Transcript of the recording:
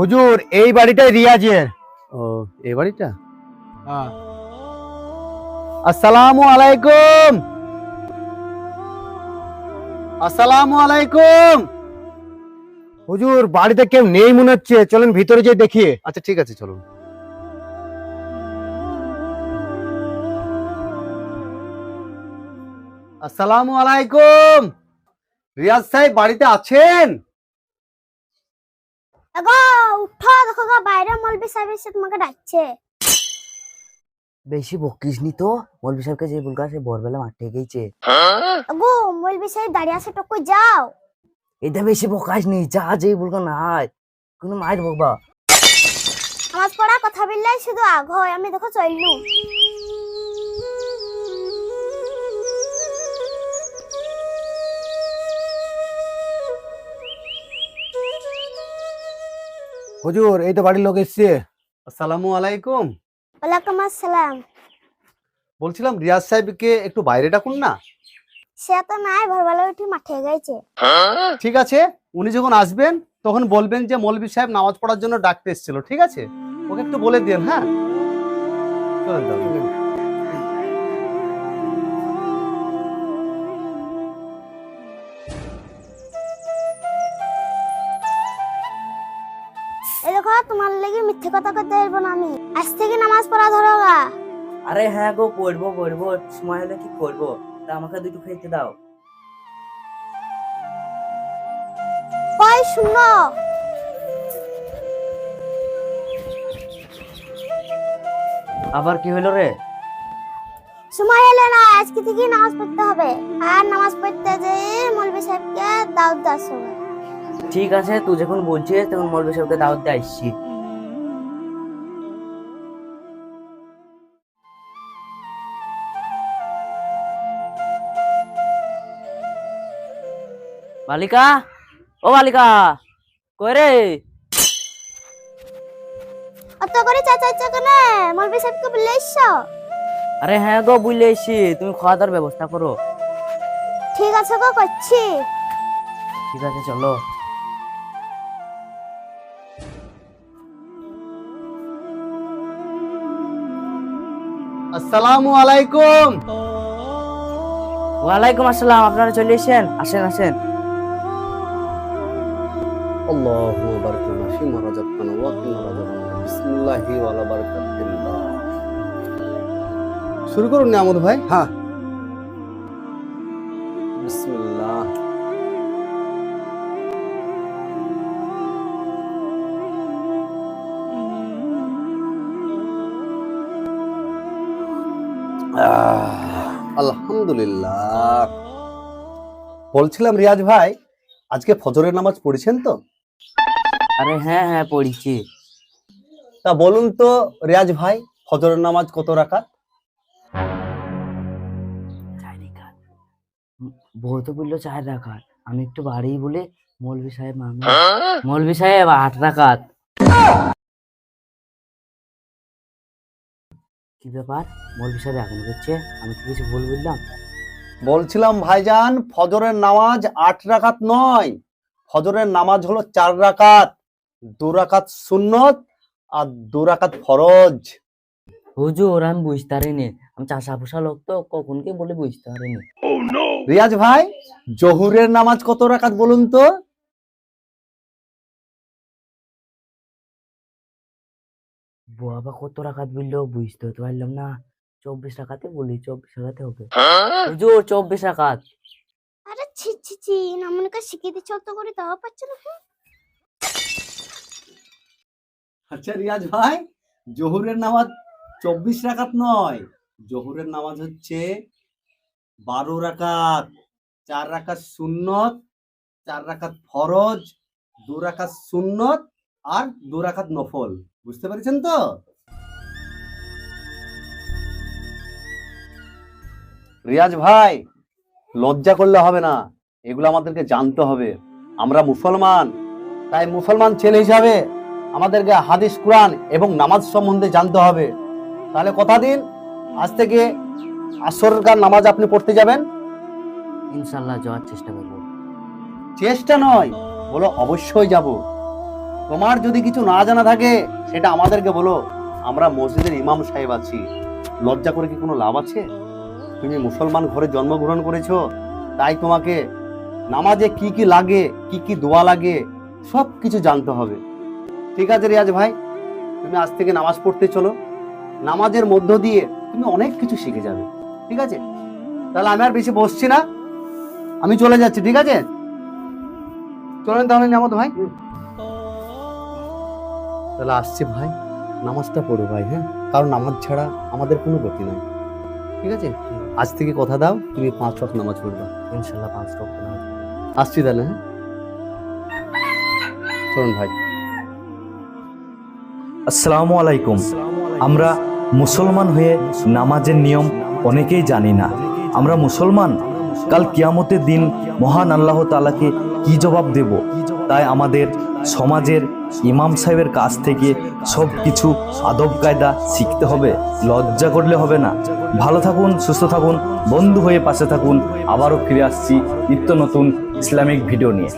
হুজুর এই বাড়িটাই রিয়াজের। ও এই বাড়িটা? আসসালামু আলাইকুম। আসসালামু আলাইকুম। হুজুর বাড়িতে কেউ নেই মনে হচ্ছে চলেন ভিতরে যেয়ে দেখি। আচ্ছা ঠিক আছে চলুন। আসসালামু আলাইকুম। রিয়াজ সাহেব বাড়িতে আছেন? এগো উঠো দেখো গো বাইরে মলবি সাহেব এসে তোমাকে ডাকছে। বেশি বকিস নি তো? মৌলবি সাহেবকে যে বলকা সে ভোরবেলা মাঠে গেছে। এগো মলবি সাহেব দাঁড়িয়ে আছে টকু যাও। এটা বেশি বকাস নি যা যে বলকা নাই। কোনো মায়ের বকবা। আমার পড়া কথা শুধু আগ হয় আমি দেখো চললু হুজুর এই তো বাড়ির লোক এসছে। আসসালামু আলাইকুম। ওয়ালাইকুম আসসালাম। বলছিলাম রিয়াজ সাহেবকে একটু বাইরে ডাকুন না। সে তো নাই ভোরবেলা উঠে মাঠে গেছে। ঠিক আছে উনি যখন আসবেন তখন বলবেন যে মলবি সাহেব নামাজ পড়ার জন্য ডাকতে এসেছিল ঠিক আছে? ওকে একটু বলে দিন হ্যাঁ? চলেন তোমার লেগে মিথ্যে কথা করতে পারব না আমি। আজ থেকে নামাজ পড়া ধরো গা। আরে হ্যাঁ গো পড়ব পড়ব। সময় হলে কি করব? তা আমাকে দুটো খেতে দাও। কই শুনো। আবার কি হলো রে? সময় এলে না আজকে থেকে নামাজ পড়তে হবে। আর নামাজ পড়তে যে মলবি সাহেবকে দাওয়াত দাস হবে ঠিক আছে তুই যখন বলছিস তখন মৌলবি সাহেবকে দাওয়াত দিয়ে আসছি। বালিকা ও বালিকা কই রে? অত করে চাচা কেনে? মলবি সাহেবকে বলে এসছো? আরে হ্যাঁ গো বুঝলে এসছি। তুমি খাওয়া দাওয়ার ব্যবস্থা করো। ঠিক আছে গো করছি। ঠিক আছে চলো। আসসালামু আলাইকুম। ওয়ালাইকুম আসসালাম আপনারা চলে এসেছেন? আসেন আসেন। আল্লাহু বারাক ফিমা রাযাকতানা ওয়া কিনা বিসমিল্লাহি ওয়া লা বারাকাতিল্লাহ। শুরু করুন নিয়ামত ভাই। হ্যাঁ। আলহামদুলিল্লাহ। বলছিলাম রিয়াজ ভাই আজকে ফজরের নামাজ পড়েছেন তো? আরে হ্যাঁ হ্যাঁ পড়েছি। তা বলুন তো রিয়াজ ভাই ফজরের নামাজ কত রাকাত? বউ তো বলল চার রাখাত আমি একটু বাড়ি বলে মৌলভি সাহেব মামি মৌলভি সাহেব আট রাখাত কি ব্যাপার? মৌলভি সাহেব এখন করছে আমি কি কিছু ভুল বললাম বলছিলাম ভাইজান ফজরের নামাজ আট রাকাত নয়। ফজরের নামাজ হলো চার রাকাত। দু রাকাত সুন্নত আর দু রাকাত ফরজ। হুজুর আমি বুঝতে পারিনি। আমি চাষা পোষা লোক তো কখন কি বলে বুঝতে পারিনি। রিয়াজ ভাই জহুরের নামাজ কত রাকাত বলুন তো? বাবা কত রাখাত বলল বুঝতে তো পারলাম না। চব্বিশ টাকাতে বলি চব্বিশ টাকাতে হবে। হুজুর চব্বিশ রাখাত আরে ছি ছি ছি না মনে করে শিখিয়ে দিচ্ছ অত করে দেওয়া পাচ্ছে না আচ্ছা রিয়াজ ভাই জহুরের নামাজ চব্বিশ রাকাত নয়। জহুরের নামাজ হচ্ছে বারো রাকাত। চার রাকাত সুন্নত চার রাকাত ফরজ দু রাকাত সুন্নত আর দু রাকাত নফল বুঝতে পেরেছেন তো? রিয়াজ ভাই লজ্জা করলে হবে না এগুলো আমাদেরকে জানতে হবে। আমরা মুসলমান তাই মুসলমান ছেলে হিসাবে আমাদেরকে হাদিস কোরআন এবং নামাজ সম্বন্ধে জানতে হবে। তাহলে কথা দিন আজ থেকে আসরকার নামাজ আপনি পড়তে যাবেন? ইনশাল্লাহ যাওয়ার চেষ্টা করব। চেষ্টা নয় বলো অবশ্যই যাব। তোমার যদি কিছু না জানা থাকে, সেটা আমাদেরকে বলো। আমরা মসজিদের ইমাম সাহেব আছি। লজ্জা করে কি কোনো লাভ আছে? তুমি মুসলমান ঘরে জন্মগ্রহণ করেছ, তাই তোমাকে নামাজে কি কি লাগে, কি কি দোয়া লাগে সব কিছু জানতে হবে। ঠিক আছে রিয়াজ ভাই, তুমি আজ থেকে নামাজ পড়তে চলো। নামাজের মধ্য দিয়ে তুমি অনেক কিছু শিখে যাবে। ঠিক আছে? তাহলে আমি আর বেশি বসছি না। আমি চলে যাচ্ছি, ঠিক আছে? চলেন তাহলে নামাজ ভাই। তাহলে আসছি ভাই। নামাজটা পড়ো ভাই হ্যাঁ? কারণ নামাজ ছাড়া আমাদের কোনো গতি নাই। ঠিক আছে? আজ থেকে কথা দাও, তুমি পাঁচ ওয়াক্ত নামাজ পড়বা। ইনশাল্লাহ পাঁচ রক্ত নামাজ আসছি তাহলে হ্যাঁ? চলুন ভাই। আসসালামু আলাইকুম। আমরা মুসলমান হয়ে নামাজের নিয়ম অনেকেই জানি না। আমরা মুসলমান, কাল কিয়ামতের দিন মহান আল্লাহ তালাকে কি জবাব দেব? তাই আমাদের সমাজের ইমাম সাহেবের কাছ থেকে সব কিছু আদব কায়দা শিখতে হবে, লজ্জা করলে হবে না। ভালো থাকুন, সুস্থ থাকুন, বন্ধু হয়ে পাশে থাকুন। আবারও ফিরে আসছি নিত্য নতুন ইসলামিক ভিডিও নিয়ে।